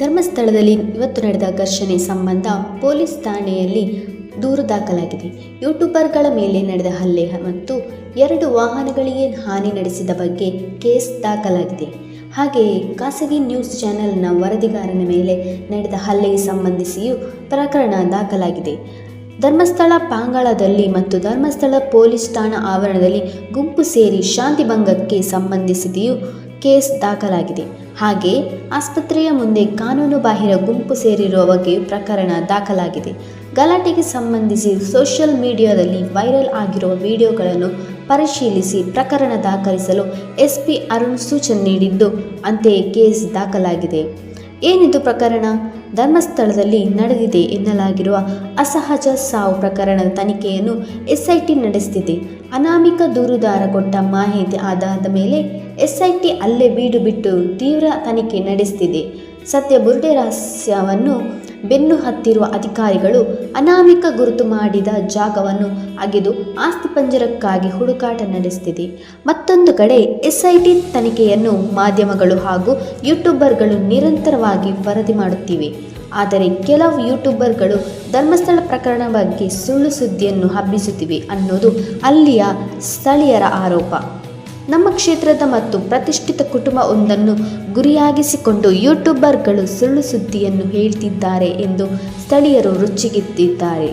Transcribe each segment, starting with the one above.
ಧರ್ಮಸ್ಥಳದಲ್ಲಿ ಇವತ್ತು ನಡೆದ ಘರ್ಷಣೆ ಸಂಬಂಧ ಪೊಲೀಸ್ ಠಾಣೆಯಲ್ಲಿ ದೂರು ದಾಖಲಾಗಿದೆ. ಯೂಟ್ಯೂಬರ್ಗಳ ಮೇಲೆ ನಡೆದ ಹಲ್ಲೆ ಮತ್ತು ಎರಡು ವಾಹನಗಳಿಗೆ ಹಾನಿ ನಡೆಸಿದ ಬಗ್ಗೆ ಕೇಸ್ ದಾಖಲಾಗಿದೆ. ಹಾಗೆಯೇ ಖಾಸಗಿ ನ್ಯೂಸ್ ಚಾನೆಲ್ನ ವರದಿಗಾರನ ಮೇಲೆ ನಡೆದ ಹಲ್ಲೆಗೆ ಸಂಬಂಧಿಸಿಯೂ ಪ್ರಕರಣ ದಾಖಲಾಗಿದೆ. ಧರ್ಮಸ್ಥಳ ಪಾಂಗಳದಲ್ಲಿ ಮತ್ತು ಧರ್ಮಸ್ಥಳ ಪೊಲೀಸ್ ಠಾಣಾ ಆವರಣದಲ್ಲಿ ಗುಂಪು ಸೇರಿ ಶಾಂತಿ ಭಂಗಕ್ಕೆ ಸಂಬಂಧಿಸಿದೆಯೂ ಕೇಸ್ ದಾಖಲಾಗಿದೆ. ಹಾಗೆ ಆಸ್ಪತ್ರೆಯ ಮುಂದೆ ಕಾನೂನು ಬಾಹಿರ ಗುಂಪು ಸೇರಿರುವ ಬಗ್ಗೆ ಪ್ರಕರಣ ದಾಖಲಾಗಿದೆ. ಗಲಾಟೆಗೆ ಸಂಬಂಧಿಸಿ ಸೋಷಿಯಲ್ ಮೀಡಿಯಾದಲ್ಲಿ ವೈರಲ್ ಆಗಿರುವ ವಿಡಿಯೋಗಳನ್ನು ಪರಿಶೀಲಿಸಿ ಪ್ರಕರಣ ದಾಖಲಿಸಲು ಎಸ್ಪಿ ಅರುಣ್ ಸೂಚನೆ ನೀಡಿದ್ದು, ಅಂತೆಯೇ ಕೇಸ್ ದಾಖಲಾಗಿದೆ. ಏನಿದು ಪ್ರಕರಣ? ಧರ್ಮಸ್ಥಳದಲ್ಲಿ ನಡೆದಿದೆ ಎನ್ನಲಾಗಿರುವ ಅಸಹಜ ಸಾವು ಪ್ರಕರಣದ ತನಿಖೆಯನ್ನು ಎಸ್ಐಟಿ ನಡೆಸುತ್ತಿದೆ ಅನಾಮಿಕ ದೂರುದಾರ ಕೊಟ್ಟ ಮಾಹಿತಿ ಆಧಾರದ ಮೇಲೆ ಎಸ್ಐಟಿ ಅಲ್ಲೇ ಬೀಡು ಬಿಟ್ಟು ತೀವ್ರ ತನಿಖೆ ನಡೆಸುತ್ತಿದೆ ಸತ್ಯ ಬುರುಡೆ ರಹಸ್ಯವನ್ನು ಬೆನ್ನು ಹತ್ತಿರುವ ಅಧಿಕಾರಿಗಳು ಅನಾಮಿಕ ಗುರುತು ಮಾಡಿದ ಜಾಗವನ್ನು ಅಗೆದು ಆಸ್ತಿಪಂಜರಕ್ಕಾಗಿ ಹುಡುಕಾಟ ನಡೆಸುತ್ತಿದೆ ಮತ್ತೊಂದು ಕಡೆ ಎಸ್ಐಟಿ ತನಿಖೆಯನ್ನು ಮಾಧ್ಯಮಗಳು ಹಾಗೂ ಯೂಟ್ಯೂಬರ್ಗಳು ನಿರಂತರವಾಗಿ ವರದಿ ಮಾಡುತ್ತಿವೆ. ಆದರೆ ಕೆಲವು ಯೂಟ್ಯೂಬರ್ಗಳು ಧರ್ಮಸ್ಥಳ ಪ್ರಕರಣ ಬಗ್ಗೆ ಸುಳ್ಳು ಸುದ್ದಿಯನ್ನು ಹಬ್ಬಿಸುತ್ತಿವೆ ಅನ್ನೋದು ಅಲ್ಲಿಯ ಸ್ಥಳೀಯರ ಆರೋಪ. ನಮ್ಮ ಕ್ಷೇತ್ರದ ಮತ್ತು ಪ್ರತಿಷ್ಠಿತ ಕುಟುಂಬ ಒಂದನ್ನು ಗುರಿಯಾಗಿಸಿಕೊಂಡು ಯೂಟ್ಯೂಬರ್ಗಳು ಸುಳ್ಳು ಸುದ್ದಿಯನ್ನು ಹೇಳ್ತಿದ್ದಾರೆ ಎಂದು ಸ್ಥಳೀಯರು ರುಚಿಗೆದ್ದಿದ್ದಾರೆ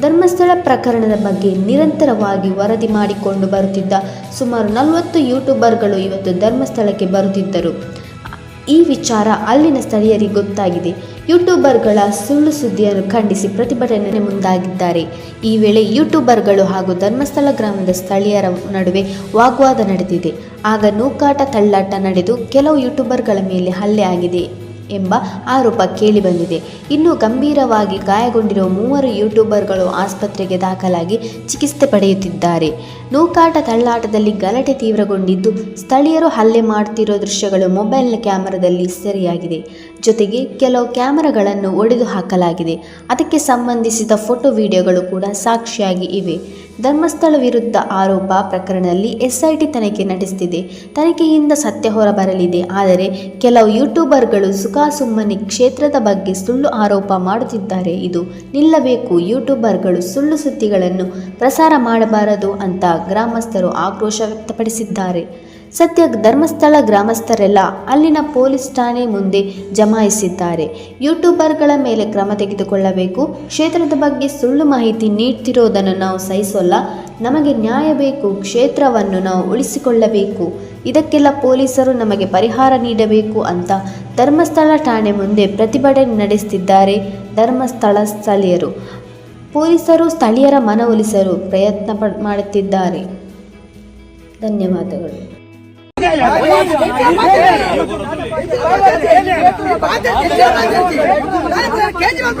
ಧರ್ಮಸ್ಥಳ ಪ್ರಕರಣದ ಬಗ್ಗೆ ನಿರಂತರವಾಗಿ ವರದಿ ಮಾಡಿಕೊಂಡು ಬರುತ್ತಿದ್ದ ಸುಮಾರು ನಲವತ್ತು ಯೂಟ್ಯೂಬರ್ಗಳು ಇವತ್ತು ಧರ್ಮಸ್ಥಳಕ್ಕೆ ಬರುತ್ತಿದ್ದರು. ಈ ವಿಚಾರ ಅಲ್ಲಿನ ಸ್ಥಳೀಯರಿಗೆ ಗೊತ್ತಾಗಿದೆ. ಯೂಟ್ಯೂಬರ್ಗಳ ಸುಳ್ಳು ಸುದ್ದಿಯನ್ನು ಖಂಡಿಸಿ ಪ್ರತಿಭಟನೆ ಮುಂದಾಗಿದ್ದಾರೆ. ಈ ವೇಳೆ ಯೂಟ್ಯೂಬರ್ಗಳು ಹಾಗೂ ಧರ್ಮಸ್ಥಳ ಗ್ರಾಮದ ಸ್ಥಳೀಯರ ನಡುವೆ ವಾಗ್ವಾದ ನಡೆದಿದೆ. ಆಗ ನೂಕಾಟ ತಳ್ಳಾಟ ನಡೆದು ಕೆಲವು ಯೂಟ್ಯೂಬರ್ಗಳ ಮೇಲೆ ಹಲ್ಲೆ ಆಗಿದೆ ಎಂಬ ಆರೋಪ ಕೇಳಿಬಂದಿದೆ. ಇನ್ನು ಗಂಭೀರವಾಗಿ ಗಾಯಗೊಂಡಿರುವ ಮೂವರು ಯೂಟ್ಯೂಬರ್ಗಳು ಆಸ್ಪತ್ರೆಗೆ ದಾಖಲಾಗಿ ಚಿಕಿತ್ಸೆ ಪಡೆಯುತ್ತಿದ್ದಾರೆ. ನೂಕಾಟ ತಳ್ಳಾಟದಲ್ಲಿ ಗಲಾಟೆ ತೀವ್ರಗೊಂಡಿದ್ದು ಸ್ಥಳೀಯರು ಹಲ್ಲೆ ಮಾಡುತ್ತಿರುವ ದೃಶ್ಯಗಳು ಮೊಬೈಲ್ನ ಕ್ಯಾಮೆರಾದಲ್ಲಿ ಸೆರೆಯಾಗಿದೆ. ಜೊತೆಗೆ ಕೆಲವು ಕ್ಯಾಮರಾಗಳನ್ನು ಒಡೆದು ಹಾಕಲಾಗಿದೆ ಅದಕ್ಕೆ ಸಂಬಂಧಿಸಿದ ಫೋಟೋ ವಿಡಿಯೋಗಳು ಕೂಡ ಸಾಕ್ಷಿಯಾಗಿ ಇವೆ. ಧರ್ಮಸ್ಥಳ ವಿರುದ್ಧ ಆರೋಪ ಪ್ರಕರಣದಲ್ಲಿ ಎಸ್ಐಟಿ ತನಿಖೆ ನಡೆಸುತ್ತಿದೆ ತನಿಖೆಯಿಂದ ಸತ್ಯ ಹೊರಬರಲಿದೆ. ಆದರೆ ಕೆಲವು ಯೂಟ್ಯೂಬರ್ಗಳು ಸುಖಾಸುಮ್ಮನೆ ಕ್ಷೇತ್ರದ ಬಗ್ಗೆ ಸುಳ್ಳು ಆರೋಪ ಮಾಡುತ್ತಿದ್ದಾರೆ. ಇದು ನಿಲ್ಲಬೇಕು. ಯೂಟ್ಯೂಬರ್ಗಳು ಸುಳ್ಳು ಸುದ್ದಿಗಳನ್ನು ಪ್ರಸಾರ ಮಾಡಬಾರದು ಅಂತ ಗ್ರಾಮಸ್ಥರು ಆಕ್ರೋಶ ವ್ಯಕ್ತಪಡಿಸಿದ್ದಾರೆ. ಸದ್ಯ ಧರ್ಮಸ್ಥಳ ಗ್ರಾಮಸ್ಥರೆಲ್ಲ ಅಲ್ಲಿನ ಪೊಲೀಸ್ ಠಾಣೆ ಮುಂದೆ ಜಮಾಯಿಸಿದ್ದಾರೆ. ಯೂಟ್ಯೂಬರ್ಗಳ ಮೇಲೆ ಕ್ರಮ ತೆಗೆದುಕೊಳ್ಳಬೇಕು. ಕ್ಷೇತ್ರದ ಬಗ್ಗೆ ಸುಳ್ಳು ಮಾಹಿತಿ ನೀಡ್ತಿರೋದನ್ನು ನಾವು ಸಹಿಸೋಲ್ಲ. ನಮಗೆ ನ್ಯಾಯ ಬೇಕು. ಕ್ಷೇತ್ರವನ್ನು ನಾವು ಉಳಿಸಿಕೊಳ್ಳಬೇಕು. ಇದಕ್ಕೆಲ್ಲ ಪೊಲೀಸರು ನಮಗೆ ಪರಿಹಾರ ನೀಡಬೇಕು ಅಂತ ಧರ್ಮಸ್ಥಳ ಠಾಣೆ ಮುಂದೆ ಪ್ರತಿಭಟನೆ ನಡೆಸುತ್ತಿದ್ದಾರೆ ಧರ್ಮಸ್ಥಳ ಸ್ಥಳೀಯರು. ಪೊಲೀಸರು ಸ್ಥಳೀಯರ ಮನವೊಲಿಸಲು ಪ್ರಯತ್ನ ಮಾಡುತ್ತಿದ್ದಾರೆ. ಧನ್ಯವಾದಗಳು. கேஜரிவால்